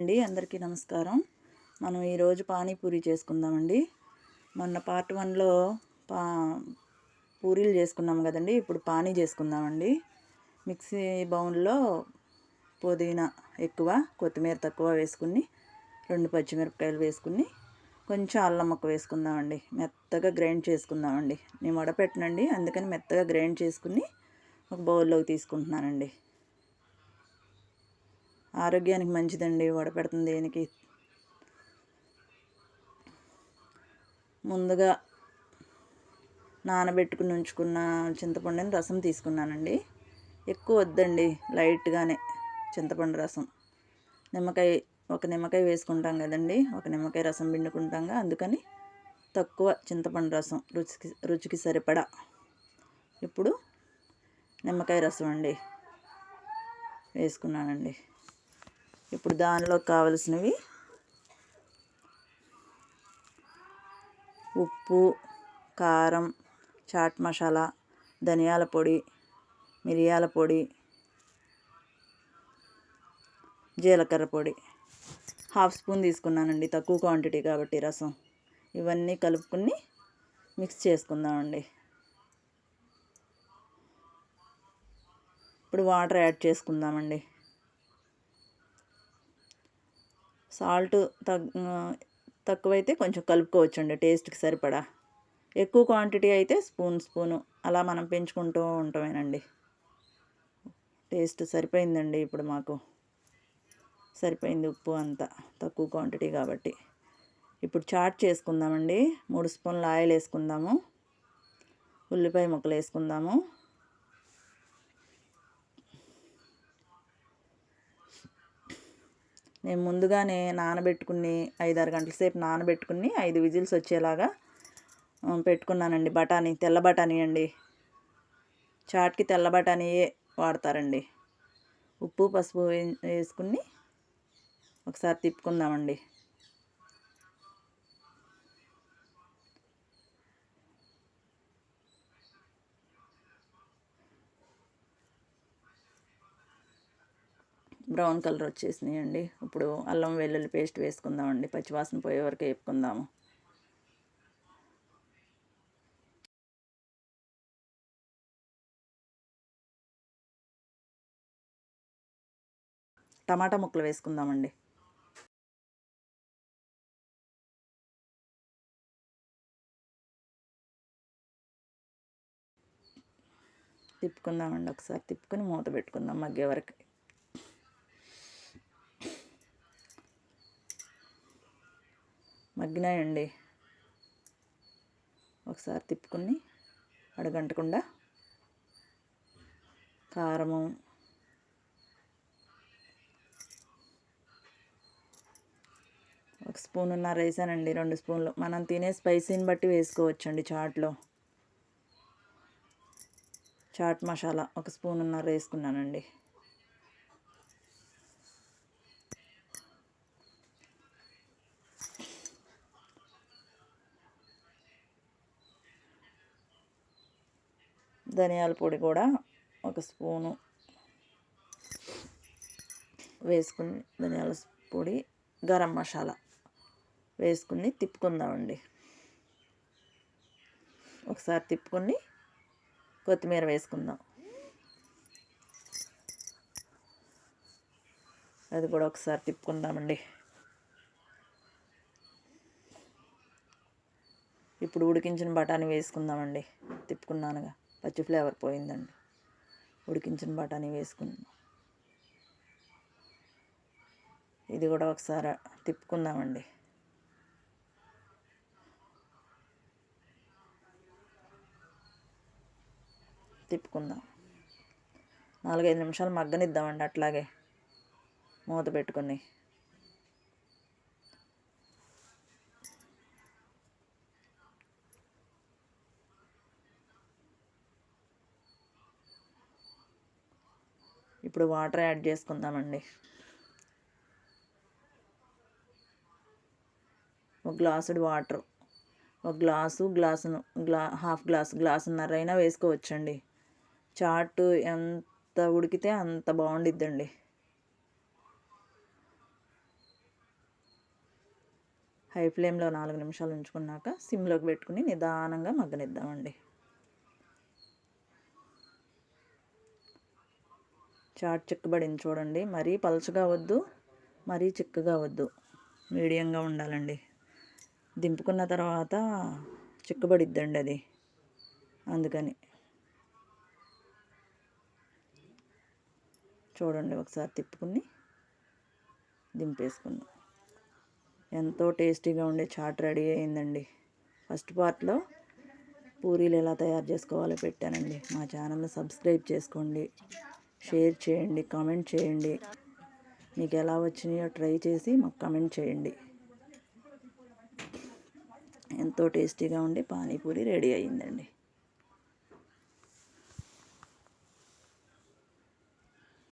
అండి. అందరికీ నమస్కారం. మనం ఈరోజు పానీపూరి చేసుకుందామండి. మొన్న పార్ట్ వన్లో పా పూరీలు చేసుకున్నాం కదండి. ఇప్పుడు పానీ చేసుకుందామండి. మిక్సీ బౌన్లో పుదీనా ఎక్కువ కొత్తిమీర తక్కువ వేసుకుని రెండు పచ్చిమిరపకాయలు వేసుకుని కొంచెం అల్లం ముక్క వేసుకుందామండి. మెత్తగా గ్రైండ్ చేసుకుందామండి. నేను వడపెట్టనండి. అందుకని మెత్తగా గ్రైండ్ చేసుకుని ఒక బౌల్లోకి తీసుకుంటున్నానండి. ఆరోగ్యానికి మంచిదండి వడపెడుతుంది దేనికి. ముందుగా నానబెట్టుకుని ఉంచుకున్న చింతపండుని రసం తీసుకున్నానండి. ఎక్కువ వద్దండి లైట్గానే చింతపండు రసం. నిమ్మకాయ ఒక నిమ్మకాయ వేసుకుంటాం కదండి ఒక నిమ్మకాయ రసం పిండుకుంటాంగా అందుకని తక్కువ చింతపండు రసం రుచికి రుచికి సరిపడా. ఇప్పుడు నిమ్మకాయ రసం అండి వేసుకున్నానండి. ఇప్పుడు దానిలో కావలసినవి ఉప్పు కారం చాట్ మసాలా ధనియాల పొడి మిరియాల పొడి జీలకర్ర పొడి. హాఫ్ స్పూన్ తీసుకున్నానండి తక్కువ క్వాంటిటీ కాబట్టి రసం. ఇవన్నీ కలుపుకుని మిక్స్ చేసుకుందామండి. ఇప్పుడు వాటర్ యాడ్ చేసుకుందామండి. సాల్ట్ తగ్ తక్కువైతే కొంచెం కలుపుకోవచ్చండి టేస్ట్కి సరిపడా. ఎక్కువ క్వాంటిటీ అయితే స్పూన్ స్పూను అలా మనం పెంచుకుంటూ ఉంటామేనండి. టేస్ట్ సరిపోయిందండి ఇప్పుడు మాకు. సరిపోయింది ఉప్పు అంతా తక్కువ క్వాంటిటీ కాబట్టి. ఇప్పుడు చాట్ చేసుకుందామండి. మూడు స్పూన్ల ఆయిల్ వేసుకుందాము ఉల్లిపాయ ముక్కలు వేసుకుందాము నేను ముందుగానే నానబెట్టుకుని ఐదారు గంటల సేపు నానబెట్టుకుని ఐదు విజిల్స్ వచ్చేలాగా పెట్టుకున్నానండి. బఠానీ తెల్ల బఠానీ అండి. చాట్కి తెల్ల బఠానీయే వాడతారండి. ఉప్పు పసుపు వేసుకుని ఒకసారి తిప్పుకుందామండి. Brown colour వచ్చేసినాయండి. ఇప్పుడు అల్లం వెల్లుల్లి పేస్ట్ వేసుకుందామండి. పచ్చివాసన పోయే వరకు వేపుకుందాము. టమాటా ముక్కలు వేసుకుందామండి. తిప్పుకుందామండి. ఒకసారి తిప్పుకొని మూత పెట్టుకుందాం మగ్గే వరకు. మగ్గినాయండి. ఒకసారి తిప్పుకుని అడగంటకుండా కారము ఒక స్పూన్ ఉన్న వేసానండి రెండు స్పూన్లు. మనం తినే స్పైసీని బట్టి వేసుకోవచ్చండి చాట్లో. చాట్ మసాలా ఒక స్పూన్ ఉన్నర వేసుకున్నానండి ధనియాల పొడి కూడా ఒక స్పూను వేసుకుని ధనియాల పొడి గరం మసాలా వేసుకుని తిప్పుకుందామండి. ఒకసారి తిప్పుకొని కొత్తిమీర వేసుకుందాం. అది కూడా ఒకసారి తిప్పుకుందామండి. ఇప్పుడు ఉడికించిన బఠానీ వేసుకుందామండి. తిప్పుకున్నానుగా. పచ్చి ఫ్లేవర్ పోయిందండి. ఉడికించిన బఠానీ వేసుకుందాం ఇది కూడా ఒకసారి తిప్పుకుందామండి. తిప్పుకుందాం. నాలుగైదు నిమిషాలు మగ్గనిద్దామండి అట్లాగే. మూత పెట్టుకొని. ఇప్పుడు వాటర్ యాడ్ చేసుకుందామండి. ఒక గ్లాసుడు వాటర్ ఒక గ్లాసు గ్లాసును గ్లా హాఫ్ గ్లాస్ గ్లాసున్నర అయినా వేసుకోవచ్చండి. చాట్ ఎంత ఉడికితే అంత బాగుండిద్దండి. హై ఫ్లేమ్లో నాలుగు నిమిషాలు ఉంచుకున్నాక సిమ్లోకి పెట్టుకుని నిదానంగా మగ్గనిద్దామండి. చాట్ చిక్కబడింది చూడండి. మరీ పలుచగా వద్దు మరీ చిక్కగా వద్దు. మీడియంగా ఉండాలండి. దింపుకున్న తర్వాత చిక్కబడిద్దండి అది. అందుకని. చూడండి ఒకసారి తిప్పుకుని దింపేసుకున్నాం. ఎంతో టేస్టీగా ఉండే చాట్ రెడీ అయిందండి. ఫస్ట్ పార్ట్లో పూరీలు ఎలా తయారు చేసుకోవాలో పెట్టానండి. మా ఛానల్ని సబ్స్క్రైబ్ చేసుకోండి. షేర్ చేయండి కామెంట్ చేయండి. మీకు ఎలా వచ్చినాయో ట్రై చేసి మాకు కామెంట్ చేయండి. ఎంతో టేస్టీగా ఉండే పానీపూరి రెడీ అయిందండి